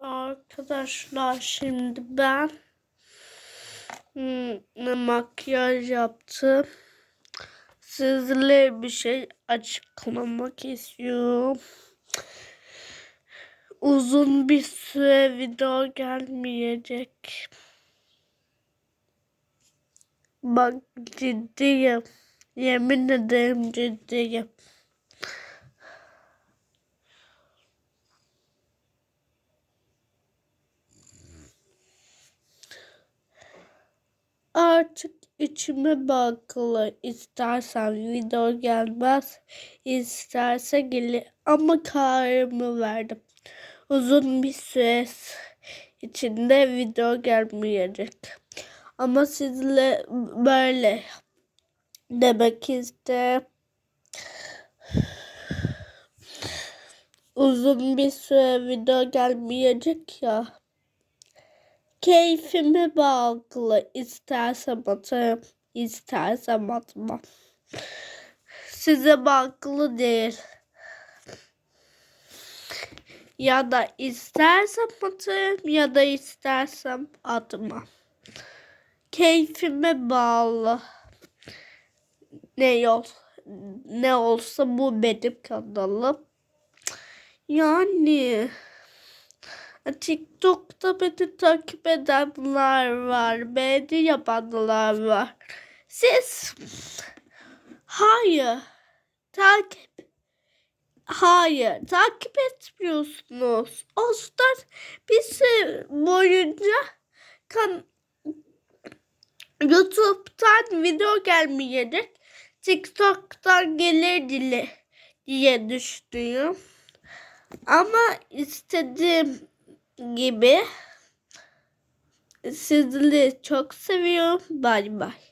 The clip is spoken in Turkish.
Arkadaşlar şimdi ben hmm, makyaj yaptım. Sizle bir şey açıklamak istiyorum. Uzun bir süre video gelmeyecek. Bak ciddiyim. Yemin ederim ciddiyim. Artık içime bakılı. İstersen video gelmez, isterse gelir. Ama kararımı verdim. Uzun bir süre içinde video gelmeyecek. Ama sizle böyle demek istedim. Uzun bir süre video gelmeyecek ya. Keyfime bağlı. İstersem atarım, istersem atmam. Size bağlı değil. Ya da istersem atarım ya da istersem atmam. Keyfime bağlı. Ne yol ne olsa bu benim kanalım. Yani TikTok'ta beni takip edenler var. Beğeni yapanlar var. Siz hayır takip hayır takip etmiyorsunuz. Ostar bir süre boyunca kan YouTube'dan video gelmeyecek. TikTok'tan gelir dile diye düşünüyorum. Ama istediğim gibi sizleri çok seviyorum. Bay bay.